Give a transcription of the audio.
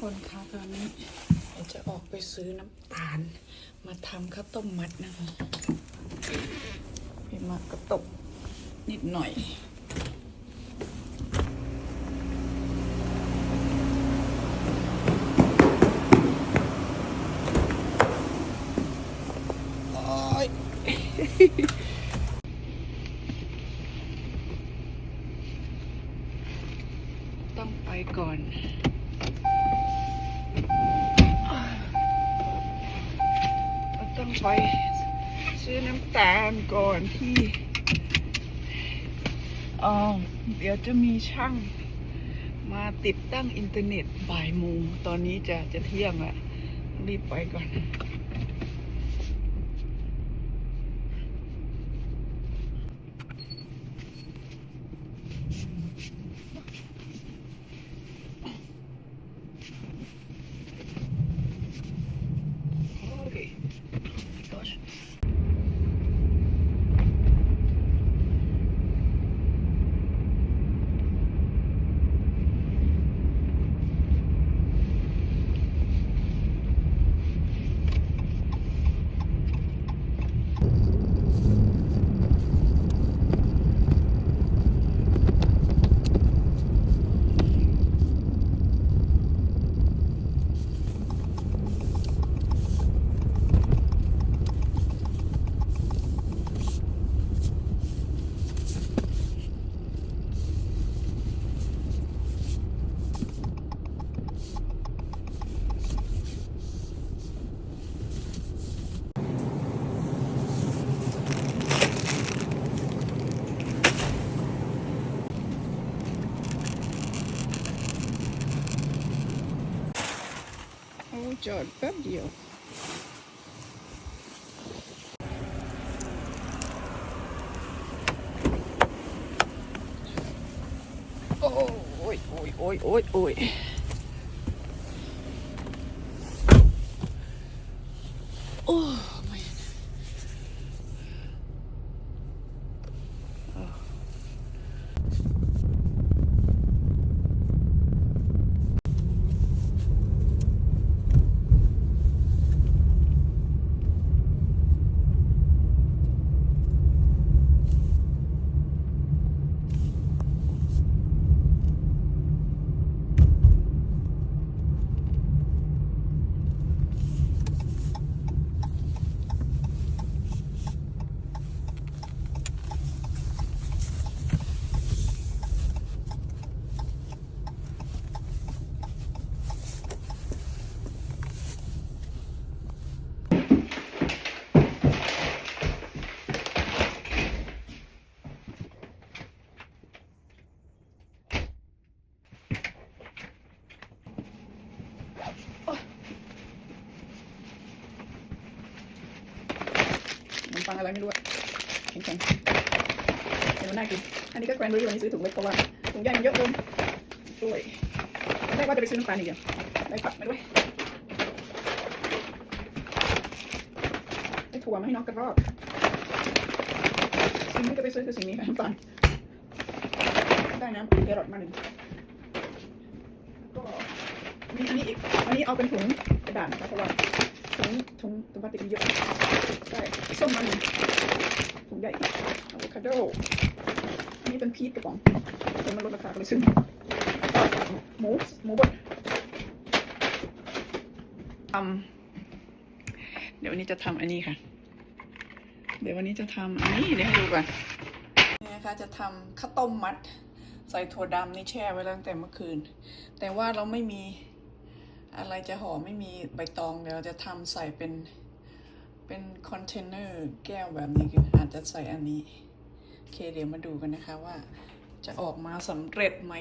คนคะตอนนี้เราจะออกไปซื้อน้ำตาล มาทำข้าวต้มมัดนะคะพี่มากก็ตกนิดหน่อยโอ๊ยต้องไปก่อน เราต้อง ไปซื้อน้ำตาลก่อนที่อ๋อเดี๋ยวจะมีช่างมาติดตั้งอินเทอร์เน็ตบ่ายโมงตอนนี้จะจะเที่ยงละรีบไปก่อน โอ้จอดแป๊บเดียว โอ้ยโอ้ยโอ้ยโอ้ยโอ้ยโอ้ไม่ขนม ปังอะไรไม่รู้อะแข็งๆเดี๋ยวมันน่ากิน อันนี้ก็แกรนเบอรี่วันนี้ซื้อถุงเล็กเพราะว่าถุงใหญ่มันเยอะเกินช่วยแรกว่าจะไปซื้อน้ำตาลอีกเดียวได้ปักมาด้วยได้ถั่วมาให้น้องกระรอกสิ่งที่จะไปซื้อคือสิ่งนี้ค่ะน้ำตาลได้น้ำแครอทมาหนึ่งก็มีอันนี้อีก อันนี้เอาเป็นถุง ระดาษนะคะเพราะว่าถุงถุงถุงพลาสติกเยอะได้ส้มมาหนึ่งถุงใหญ่อะโวคาโดอันนี้เป็นพีชกระป๋องเดี๋ยวมันลดราคาก็เลยซื้อหมูหมูบดทำเดี๋ยววันนี้จะทำอันนี้ค่ะ เดี๋ยววันนี้จะทำอันนี้เดี๋ยวให้ดูก่อนนี่นะคะจะทำข้าวต้มมัด ใส่ถั่วดำนี่แช่ไว้ตั้งแต่เมื่อคืน แต่ว่าเราไม่มี อะไรจะห่อไม่มีใบตองเดี๋ยวเราจะทำใส่เป็นเป็นคอนเทนเนอร์แก้วแบบนี้คืออาจจะใส่อันนี้โอเคเดี๋ยวมาดูกันนะคะว่าจะออกมาสำเร็จไหม